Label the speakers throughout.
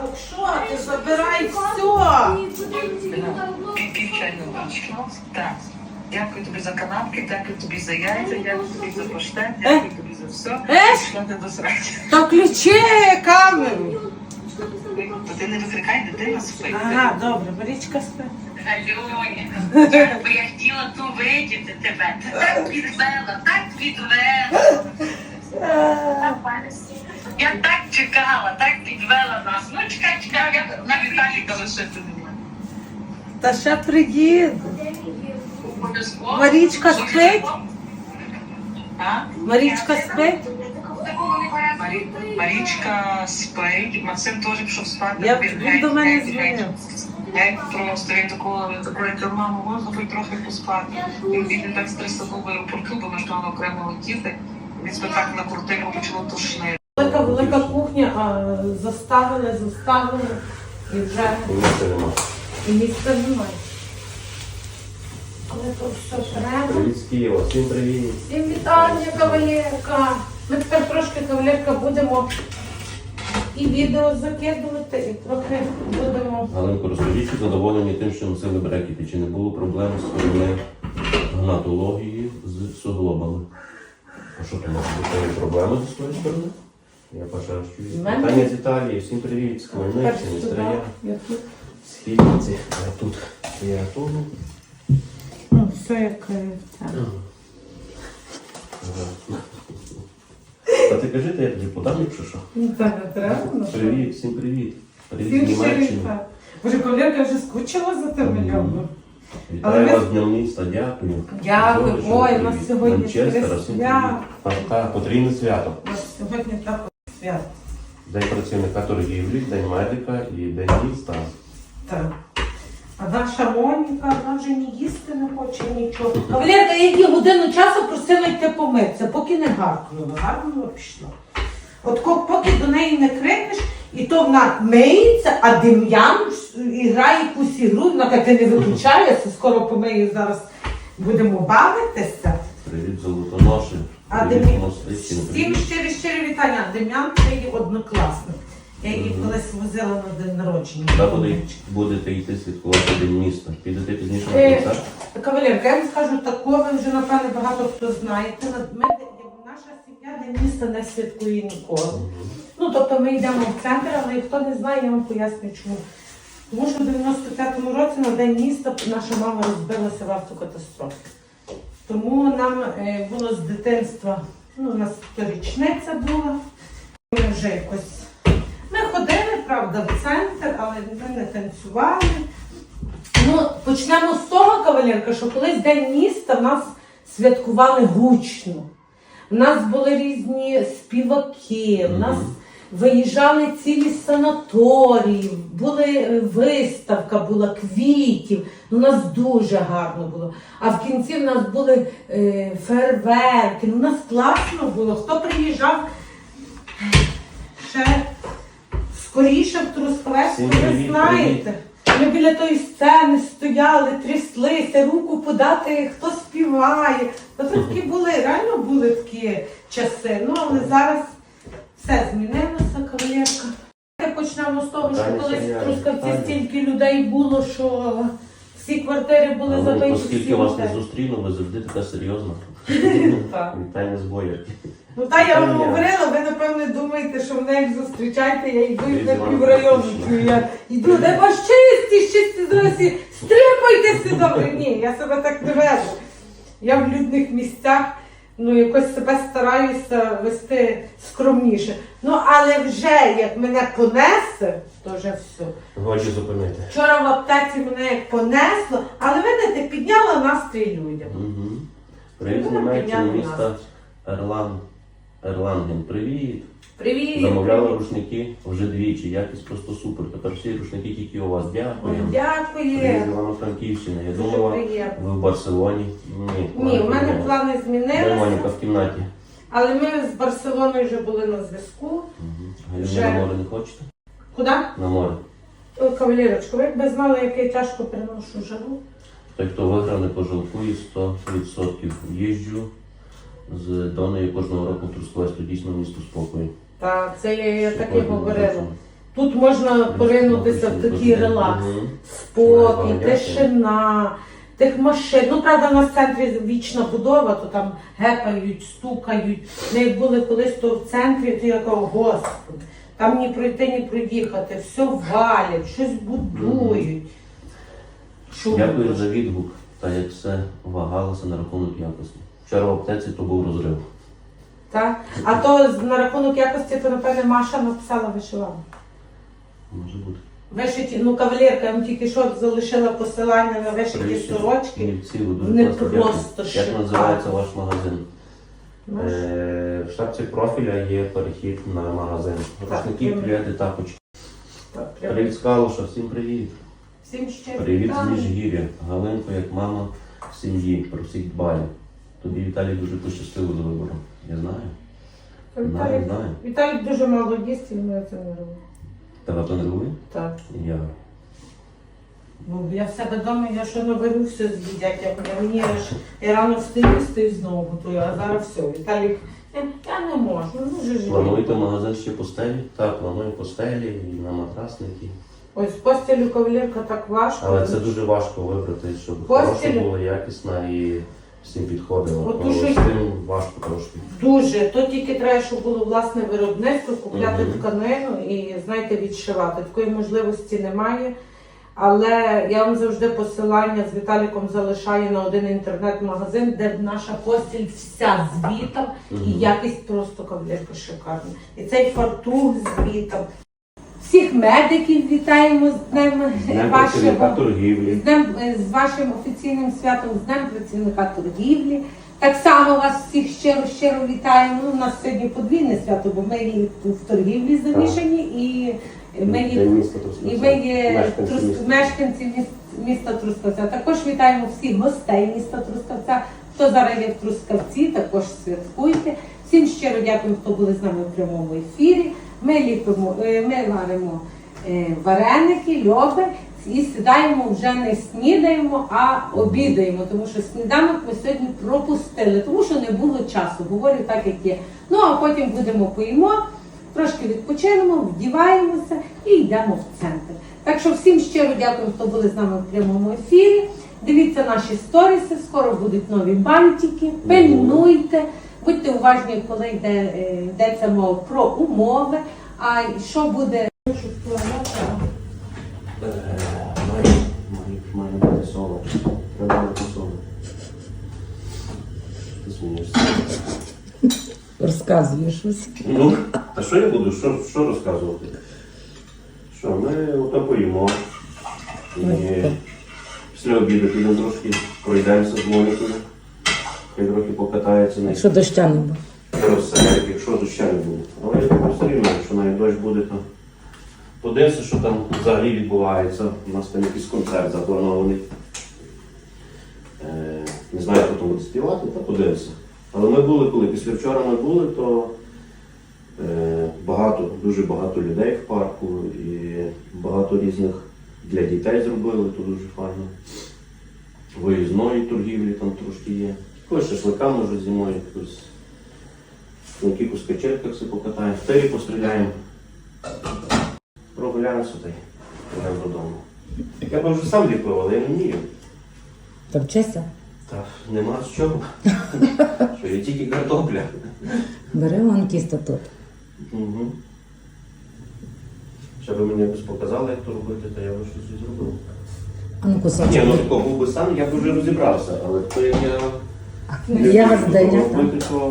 Speaker 1: Бабок, що ти? Забирай все.
Speaker 2: Пів пів чайної. Так. Дякую тобі за канапки, дякую тобі за яйця, дякую тобі за паштет, дякую тобі за все.
Speaker 1: Е?
Speaker 2: Що ти до сраці?
Speaker 1: Та камеру.
Speaker 2: То ти не викрикай, дитина спить.
Speaker 1: Ага, добре, Марічка спи.
Speaker 2: Альоня, бо я хотіла ту видіти тебе. Ти так підвела, так підвела. Я так чекала, так підвела нас. Ну, чекай, чекай, я на Віталіка лишити не можу.
Speaker 1: Та ще приїду.
Speaker 2: Обов'язково.
Speaker 1: Марічка спить?
Speaker 2: А?
Speaker 1: Марічка спить?
Speaker 2: Марі... Марічка спить, Максим теж пішов спати.
Speaker 1: Я-
Speaker 2: Він
Speaker 1: він
Speaker 2: геть,
Speaker 1: до мене
Speaker 2: геть,
Speaker 1: дзвонив.
Speaker 2: геть. Просто він такого, він такий, «Та, мамо, можна хоч трохи поспати. Він, він так стресував в аеропорту, бо ми ж мали окремо летіти. Він себе так накрутив, почало тошнити.
Speaker 1: Заставили, заставили і вже
Speaker 3: Місця нема.
Speaker 1: і місця немає. Але то все треба.
Speaker 3: Привіт з Києва, всім привіт.
Speaker 1: Всім вітання, кавалерка. Ми тепер трошки кавалерка будемо і відео закидувати, і трохи будемо.
Speaker 3: Галинко, розкажіть, чи задоволені тим, що носили брекети? Чи не було проблем з сторони гнатології з суглобами? А що там може бути проблеми зі своєї сторони? Я пошарщую.
Speaker 1: В мене-
Speaker 3: з Італії, всім привіт, з Хмельниччини, з. Троя,
Speaker 1: Я тут.
Speaker 3: з Хільниці, а тут я тут.
Speaker 1: Ну, все як е, це.
Speaker 3: А ти кажи, то я тобі подам, що.
Speaker 1: Ну, це не треба. ну, що?
Speaker 3: Привіт, всім привіт. Привіт з Німеччини.
Speaker 1: вітаю. Боже, вже скучила за
Speaker 3: Мгм.
Speaker 1: любом. Але
Speaker 3: Вітаю
Speaker 1: ми-
Speaker 3: вас з Днем міста, дякую.
Speaker 1: Дякую. Ой, у нас сьогодні
Speaker 3: Манчестера, всім
Speaker 1: свято.
Speaker 3: привіт. Так, так, потрійне свято.
Speaker 1: У нас сьогодні також свято.
Speaker 3: День працівника торгівлі, день медика і день міста.
Speaker 1: Так. А наша Моніка, вона вже ні їсти не хоче нічого. Кавалерка, я її годину часу просила йти помитися, поки не гаркнула. Гаркнула пішла. От ко- поки до неї не крикнеш, і то вона миється, а Дем'ян і грає якусь ігру, вона каже, ти не виключаєшся, скоро помию, зараз будемо бавитися.
Speaker 3: Привіт, золотоноші.
Speaker 1: А Дем'ян, всім щирі щирі вітання. Дем'ян це її однокласник. Я її
Speaker 3: Мгм.
Speaker 1: колись возила на день народження.
Speaker 3: Куди буде- будете йти святкувати день міста? Підете пізніше на
Speaker 1: Е,
Speaker 3: концерт?
Speaker 1: Кавалерка, я вам скажу такого, ви вже напевне багато хто знаєте. Ми, наша сім'я де міста не святкує ніколи. Ну, тобто ми йдемо в центр, але хто не знає, я вам поясню чому. Тому що в 95-му році на День міста наша мама розбилася в автокатастрофі. Тому нам е, було з дитинства, ну, у нас то річниця була. Ми вже якось. Ми ходили, правда, в центр, але ми не танцювали. Ну, почнемо з того, кавалерка, що колись День міста в нас святкували гучно. У нас були різні співаки, у нас. Виїжджали цілі санаторії, були е, виставка була квітів. Ну, У нас дуже гарно було. А в кінці в нас були е, фейерверки. Ну, У нас класно було. Хто приїжджав ще скоріше в Трускавець,
Speaker 3: Всім
Speaker 1: ви знаєте. Ми біля тої сцени стояли, тряслися, руку подати, хто співає. Це такі були, реально були такі часи. Ну, але зараз все змінилося, кавалерка. Почнемо з того, що колись в Трускавці стільки людей було, що всі квартири були забиті. Всі
Speaker 3: оскільки вас не
Speaker 1: готелі.
Speaker 3: зустріну, ви завжди така серйозна.
Speaker 1: Так.
Speaker 3: Вітання з боярки.
Speaker 1: Ну та я вам говорила, ви напевне думаєте, що мене як зустрічаєте, я йду і на піврайону. чую. Я йду, де ваш чисті, чисті зросі, стрипайте добре. Ні, я себе так не веду. Я в людних місцях ну, якось себе стараюся вести скромніше. Ну, але вже як мене понесе, то вже все.
Speaker 3: Годі зупинити.
Speaker 1: Вчора в аптеці мене як понесло, але видите, підняла настрій людям.
Speaker 3: Угу. Привіт з Німеччини, міста Ерлан. Ерланген. Привіт.
Speaker 1: Привіт!
Speaker 3: Замовляли рушники вже двічі. Якість просто супер. Тепер всі рушники тільки у вас.
Speaker 1: Ой,
Speaker 3: Дякую. Привіт з Івано-Франківщини. Я думала, ви в Барселоні. Ні,
Speaker 1: Ні, у мене плани змінилися,
Speaker 3: в кімнаті.
Speaker 1: але ми з Барселоною вже були на зв'язку.
Speaker 3: Угу. А
Speaker 1: Вже.
Speaker 3: на море не хочете?
Speaker 1: Куди?
Speaker 3: На море.
Speaker 1: О, Кавалерочко, ви б знали, як я тяжко переношу жару.
Speaker 3: Той, хто виграв, не пожалкує 100% їжджу з Донею кожного року в Трускавець, то дійсно місто спокою.
Speaker 1: Так, це я, я так і говорила. Тут можна поринутися в такий релакс. Спокій, тишина, тих машин. Ну, правда, у нас в центрі вічна будова, то там гепають, стукають. Ми як були колись то в центрі, то я кажу, господи, там ні пройти, ні проїхати, все валять, щось будують. Шум
Speaker 3: Дякую за відгук, та як все вагалося на рахунок якості. Вчора в аптеці то був розрив.
Speaker 1: Так? А то з- на рахунок якості, то напевне Маша написала вишивала.
Speaker 3: Може бути.
Speaker 1: Вишиті, ну кавалерка, я вам тільки що залишила посилання на вишиті
Speaker 3: Привіт.
Speaker 1: сорочки.
Speaker 3: Ви дуже
Speaker 1: Вони
Speaker 3: класно.
Speaker 1: просто
Speaker 3: Як- Як називається ваш магазин? Е, В шапці профіля є перехід на магазин.
Speaker 1: Так,
Speaker 3: Рушники, клієнти, тапочки.
Speaker 1: Так, прям.
Speaker 3: Привіт з Калуша, всім привіт.
Speaker 1: Всім ще
Speaker 3: Привіт з. Міжгір'я. Галинко, як мама в сім'ї, про всіх дбає. Тобі Віталій дуже пощастило з вибором. Я знаю. Знаю,
Speaker 1: Віталік,
Speaker 3: знаю.
Speaker 1: Віталік дуже мало їсть, і ми це не робимо.
Speaker 3: Тебе то?
Speaker 1: Так.
Speaker 3: Я.
Speaker 1: Ну, я в себе вдома, я що наварю, все з'їдять. Я, я мені аж я рано встаю, стою знову готую, а зараз все. Віталік, «Е, я не можу, ну ж.
Speaker 3: Плануєте магазин ще постелі? Так, планую постелі і на матрасники.
Speaker 1: Ось постілю кавалерка так важко.
Speaker 3: Але це дуже важко вибрати, щоб
Speaker 1: Постіль?
Speaker 3: хороша була якісна і всім підходила.
Speaker 1: От дуже-
Speaker 3: з цим важко трошки.
Speaker 1: Дуже. То тільки треба, щоб було власне виробництво, купляти
Speaker 3: Мгм.
Speaker 1: тканину і, знаєте, відшивати. Такої можливості немає. Але я вам завжди посилання з Віталіком залишаю на один інтернет-магазин, де наша постіль вся з вітом і
Speaker 3: Мгм.
Speaker 1: якість просто кавалерка шикарна. І цей фартух з вітом. Всіх медиків вітаємо з днем
Speaker 3: Днем працівника
Speaker 1: вашого.
Speaker 3: торгівлі.
Speaker 1: З днем е, з вашим офіційним святом, з днем працівника торгівлі. Так само вас всіх щиро щиро вітаємо. Ну, у нас сьогодні подвійне свято, бо ми і в торгівлі замішані, і ми є,
Speaker 3: День міста Трускавця.
Speaker 1: і ми є
Speaker 3: Мешканці
Speaker 1: трус-
Speaker 3: міста.
Speaker 1: мешканці міс- міста Трускавця. Також вітаємо всіх гостей міста Трускавця. Хто зараз є в Трускавці, також святкуйте. Всім щиро дякую, хто були з нами в прямому ефірі. Ми ліпимо, е, ми варимо е, вареники, льоби і сідаємо вже не снідаємо, а обідаємо. Тому що сніданок ми сьогодні пропустили, тому що не було часу. Говорю так, як є. Ну а потім будемо поїмо, трошки відпочинемо, вдіваємося і йдемо в центр. Так що всім щиро дякую, хто були з нами в прямому ефірі. Дивіться наші сторіси, скоро будуть нові бантики, пильнуйте, будьте уважні, коли йде, е, йдеться мова про умови. А що буде?
Speaker 3: Має, має, має бути соло. Треба бути соло. Ти смієшся.
Speaker 4: Розказуєш щось.
Speaker 3: Ну, та що я буду? Що, що розказувати? Що, ми ото поїмо. І після обіду підемо трошки пройдемося з Монікою. Хай трохи покатається на
Speaker 4: Якщо доща не
Speaker 3: каруселях, якщо доща не буде. Але все рівно, якщо навіть дощ буде, то подивимося, що там взагалі відбувається. У нас там якийсь концерт запланований. Е, не знаю, хто там буде співати, та подивимося. Але ми були, коли після вчора ми були, то е, багато, дуже багато людей в парку і багато різних для дітей зробили, то дуже файно. Виїзної торгівлі там трошки є. Якось шашлика може зимою якось. На якихось качельках все покатаємо, в тирі постріляємо. Прогуляємося та й підемо додому. Я б вже сам ліпив, але я не вмію.
Speaker 4: Та вчися.
Speaker 3: Та нема з чого. Що є тільки картопля.
Speaker 4: Бери вон тісто тут.
Speaker 3: Угу. Ще би мені якось показали, як то робити, то я би щось і зробив.
Speaker 4: А ну
Speaker 3: Ні, ну такого був би сам, я б вже розібрався, але то як я
Speaker 4: Я вас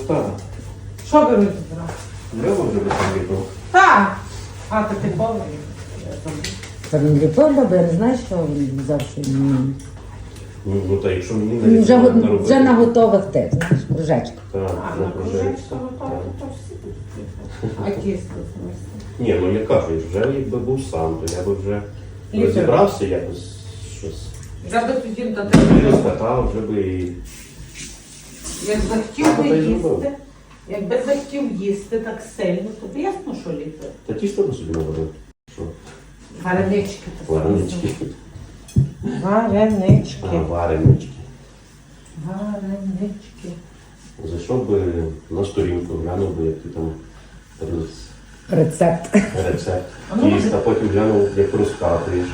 Speaker 3: так.
Speaker 1: Що ви
Speaker 3: вже ліпив.
Speaker 1: Так. А, то. Я забула.
Speaker 4: Та він ліпив, бо я не знаю, що він що не.
Speaker 3: Ну, ну та якщо мені
Speaker 4: Він
Speaker 3: навіть
Speaker 4: вже,
Speaker 3: не
Speaker 4: го-
Speaker 3: робити,
Speaker 4: вже на готових те, знаєш, кружечок.
Speaker 3: Так,
Speaker 1: А,
Speaker 3: на
Speaker 1: на
Speaker 3: прожекцію.
Speaker 1: кружечку готові, то всі. А тісто, в смислі?
Speaker 3: Ні, ну я кажу, вже якби був сам, то я би вже
Speaker 1: Ліпив.
Speaker 3: розібрався якось щось.
Speaker 1: Вже би тоді до тебе.
Speaker 3: розкатав, вже би і.
Speaker 1: Як захотів би
Speaker 3: й зробив.
Speaker 1: їсти, якби захотів їсти так сильно, то б ясно, що ліпив.
Speaker 3: Та тісто би собі наварив. Що?
Speaker 1: Варенички. то
Speaker 3: Варенички.
Speaker 1: сказано. Варенички.
Speaker 3: А, варенички.
Speaker 1: Варенички.
Speaker 3: Зайшов би на сторінку, глянув би, як ти там роз...
Speaker 4: Рецепт.
Speaker 3: рецепт. Тіста, потім глянув, як розкатуєш.